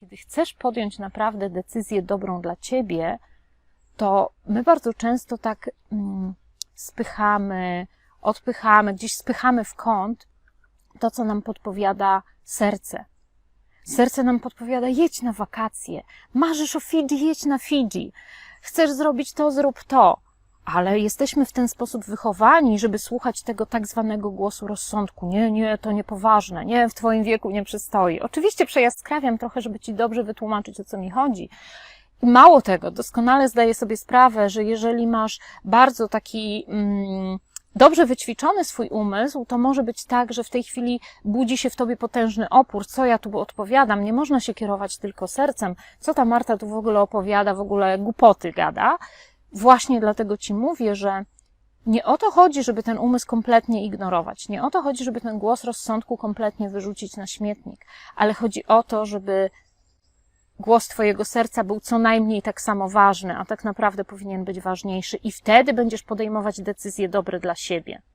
Kiedy chcesz podjąć naprawdę decyzję dobrą dla ciebie, to my bardzo często tak mm, spychamy, odpychamy, gdzieś spychamy w kąt to, co nam podpowiada serce. Serce nam podpowiada, jedź na wakacje, marzysz o Fidżi, jedź na Fidżi, chcesz zrobić to, zrób to. Ale jesteśmy w ten sposób wychowani, żeby słuchać tego tak zwanego głosu rozsądku. Nie, nie, to niepoważne, nie, w twoim wieku nie przystoi. Oczywiście przejaskrawiam trochę, żeby ci dobrze wytłumaczyć, o co mi chodzi. I mało tego, doskonale zdaję sobie sprawę, że jeżeli masz bardzo taki mm, dobrze wyćwiczony swój umysł, to może być tak, że w tej chwili budzi się w tobie potężny opór. Co ja tu odpowiadam? Nie można się kierować tylko sercem. Co ta Marta tu w ogóle opowiada? W ogóle głupoty gada. Właśnie dlatego ci mówię, że nie o to chodzi, żeby ten umysł kompletnie ignorować. Nie o to chodzi, żeby ten głos rozsądku kompletnie wyrzucić na śmietnik, ale chodzi o to, żeby głos Twojego serca był co najmniej tak samo ważny, a tak naprawdę powinien być ważniejszy, i wtedy będziesz podejmować decyzje dobre dla siebie.